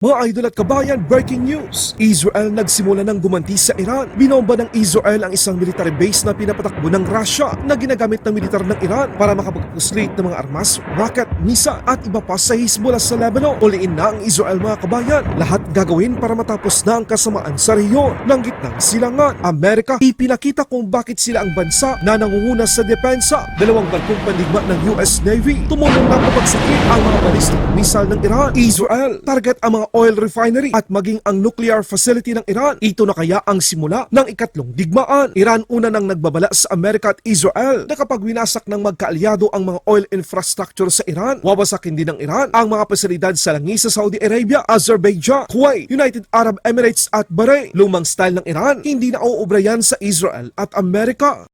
Mga idol at kabayan, breaking news! Israel nagsimula ng gumanti sa Iran. Binomba ng Israel ang isang military base na pinapatakbo ng Russia na ginagamit ng militar ng Iran para makapagpuslit ng mga armas, rocket, misa at iba pa sa Hezbollah sa Lebanon. Uliin na ang Israel mga kabayan. Lahat gagawin para matapos na ang kasamaan sa rehiyon ng gitnang silangan. Amerika, ipinakita kung bakit sila ang bansa na nangunguna sa depensa. Dalawang barkong pandigma ng US Navy tumulong na pabagsakin ang mga ballistic missile ng Iran. Israel, target ang mga oil refinery at maging ang nuclear facility ng Iran. Ito na kaya ang simula ng ikatlong digmaan. Iran una nang nagbabala sa Amerika at Israel na kapag winasak ng magkaalyado ang mga oil infrastructure sa Iran, wawasakin din ng Iran ang mga pasilidad sa langis sa Saudi Arabia, Azerbaijan, Kuwait, United Arab Emirates at Bahrain. Lumang style ng Iran, hindi na uubra yan sa Israel at Amerika.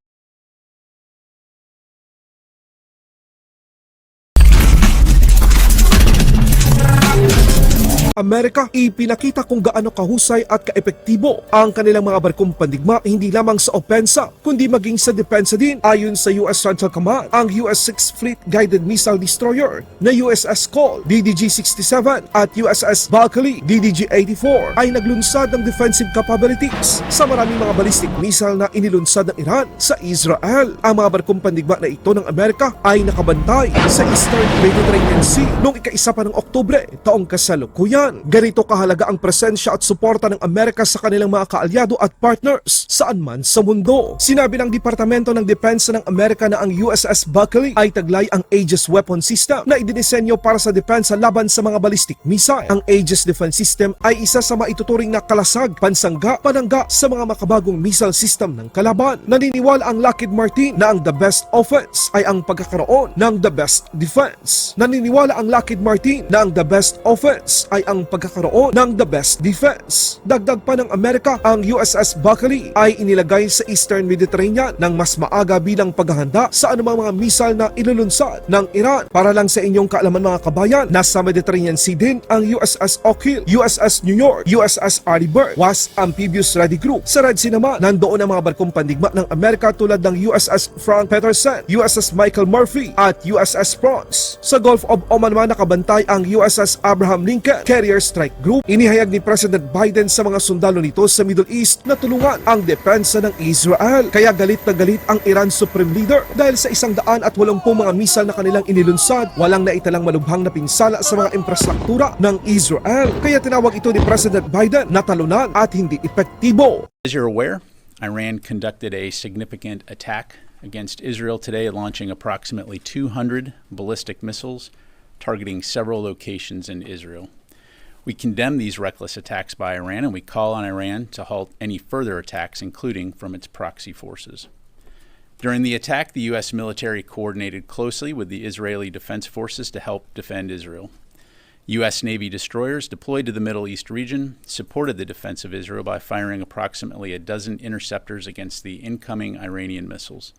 Amerika, ipinakita kung gaano kahusay at kaepektibo ang kanilang mga barkong pandigma hindi lamang sa opensa kundi maging sa depensa din. Ayon sa US Central Command, ang US 6th Fleet Guided Missile Destroyer na USS Cole DDG-67 at USS Valkyrie DDG-84 ay naglunsad ng defensive capabilities sa maraming mga ballistic missile na inilunsad ng Iran sa Israel. Ang mga barkong pandigma na ito ng Amerika ay nakabantay sa Eastern Mediterranean Sea noong ika-isa pa ng Oktubre taong kasalukuyan. Ganito kahalaga ang presensya at suporta ng Amerika sa kanilang mga kaalyado at partners saan man sa mundo. Sinabi ng Departamento ng Depensa ng Amerika na ang USS Buckley ay taglay ang Aegis weapon system na idinisenyo para sa depensa laban sa mga ballistic missile. Ang Aegis defense system ay isa sa maituturing na kalasag, pansangga, panangga sa mga makabagong missile system ng kalaban. Naniniwala ang Lockheed Martin na ang the best offense ay ang pagkakaroon ng the best defense. Naniniwala ang Lockheed Martin na ang the best offense ay ang pagkakaroon ng the best defense. Dagdag pa ng Amerika, ang USS Buckley ay inilagay sa Eastern Mediterranean ng mas maaga bilang paghahanda sa anumang mga missile na ilulunsad ng Iran. Para lang sa inyong kaalaman mga kabayan, nasa Mediterranean Sea din ang USS Oak Hill, USS New York, USS Burke, was Amphibious Ready Group. Sa Red Sea naman, nandoon ang mga barkong pandigma ng Amerika tulad ng USS Frank Peterson, USS Michael Murphy at USS Bronze. Sa Gulf of Oman naman nakabantay ang USS Abraham Lincoln Carrier Strike Group. Inihayag ni President Biden sa mga sundalo nito sa Middle East na tulungan ang depensa ng Israel. Kaya galit na galit ang Iran Supreme Leader dahil sa isang daan at walumpung mga misal na kanilang inilunsad, walang naitalang malubhang na pinsala sa mga infrastruktura ng Israel. Kaya tinawag ito ni President Biden na talunan at hindi epektibo. As you're aware, Iran conducted a significant attack against Israel today, launching approximately 200 ballistic missiles targeting several locations in Israel. We condemn these reckless attacks by Iran and we call on Iran to halt any further attacks, including from its proxy forces. During the attack, the U.S. military coordinated closely with the Israeli Defense Forces to help defend Israel. U.S. Navy destroyers deployed to the Middle East region supported the defense of Israel by firing approximately a dozen interceptors against the incoming Iranian missiles.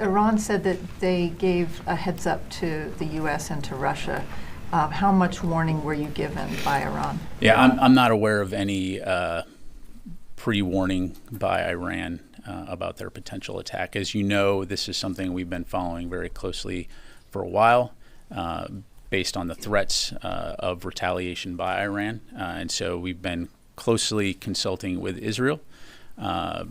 Iran said that they gave a heads up to the U.S. and to Russia. Um, how much warning were you given by Iran? Yeah, I'm, I'm not aware of any uh, pre warning by Iran uh, about their potential attack. As you know, this is something we've been following very closely for a while. Uh, based on the threats uh, of retaliation by Iran. Uh, and so we've been closely consulting with Israel uh,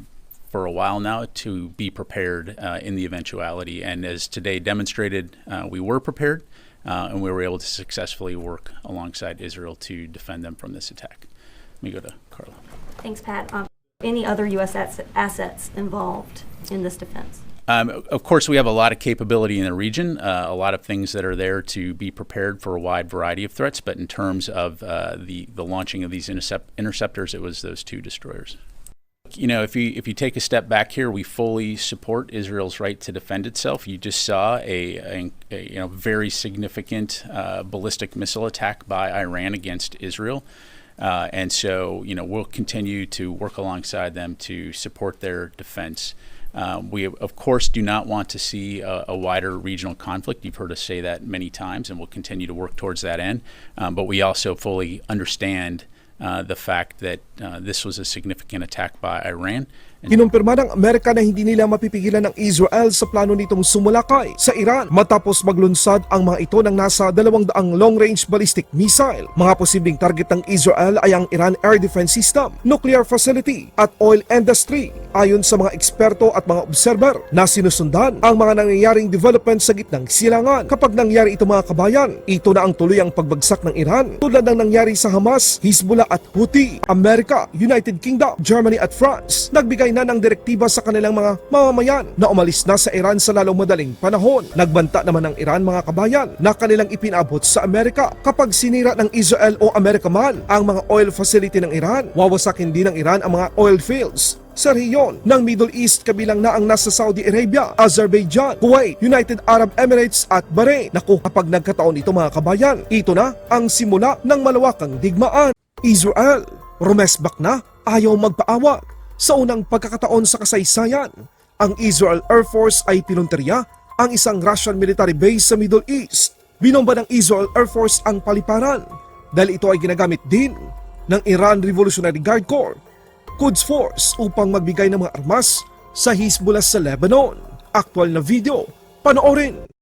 for a while now to be prepared uh, in the eventuality. And as today demonstrated, uh, we were prepared uh, and we were able to successfully work alongside Israel to defend them from this attack. Let me go to Carla. Thanks, Pat. Um, Any other U.S. assets involved in this defense? Um, of course, we have a lot of capability in the region, uh, a lot of things that are there to be prepared for a wide variety of threats. But in terms of uh, the the launching of these intercept- interceptors, it was those two destroyers. You know, if you if you take a step back here, we fully support Israel's right to defend itself. You just saw a, a, a you know very significant uh, ballistic missile attack by Iran against Israel. Uh, and so, you know, we'll continue to work alongside them to support their defense. Um, we, of course, do not want to see a, a, wider regional conflict. You've heard us say that many times, and we'll continue to work towards that end. Um, but we also fully understand uh, the fact that uh, this was a significant attack by Iran. Kinumpirma ng Amerika na hindi nila mapipigilan ng Israel sa plano nitong sumulakay sa Iran matapos maglunsad ang mga ito ng nasa 200 long-range ballistic missile. Mga posibleng target ng Israel ay ang Iran Air Defense System, nuclear facility at oil industry. Ayon sa mga eksperto at mga observer na sinusundan ang mga nangyayaring development sa gitnang silangan. Kapag nangyari ito mga kabayan, ito na ang tuloy ang pagbagsak ng Iran tulad ng nangyari sa Hamas, Hezbollah at Houthi. Amerika, United Kingdom, Germany at France nagbigay na ng direktiba sa kanilang mga mamamayan na umalis na sa Iran sa lalong madaling panahon. Nagbanta naman ng Iran mga kabayan na kanilang ipinabot sa Amerika kapag sinira ng Israel o Amerika man ang mga oil facility ng Iran. Wawasakin din ng Iran ang mga oil fields sa rehiyon ng Middle East kabilang na ang nasa Saudi Arabia, Azerbaijan, Kuwait, United Arab Emirates at Bahrain. Naku, kapag nagkataon ito mga kabayan, ito na ang simula ng malawakang digmaan. Israel, rumesbak na, ayaw magpaawag. Sa unang pagkakataon sa kasaysayan, ang Israel Air Force ay pinunteriya ang isang Russian military base sa Middle East. Binomba ng Israel Air Force ang paliparan dahil ito ay ginagamit din ng Iran Revolutionary Guard Corps Quds Force upang magbigay ng mga armas sa Hezbollah sa Lebanon. Aktual na video, panoorin!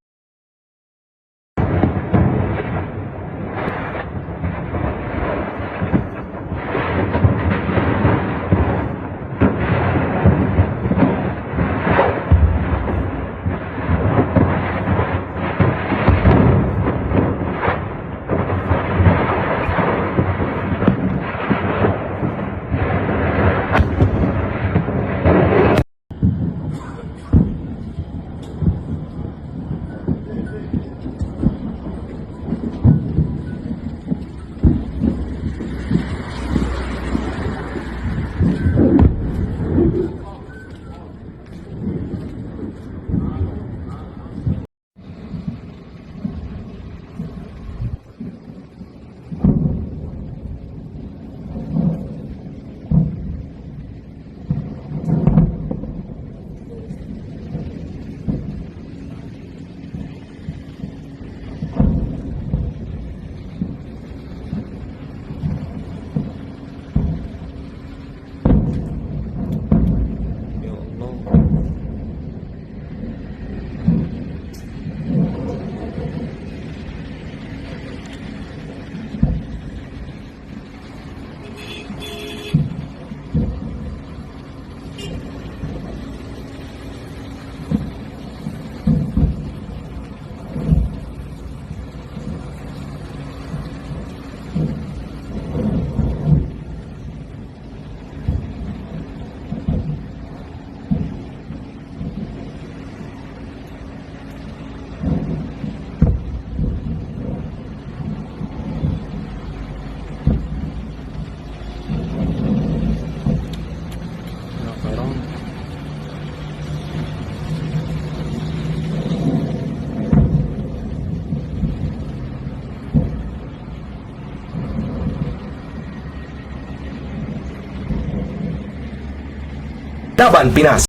Laban Pinas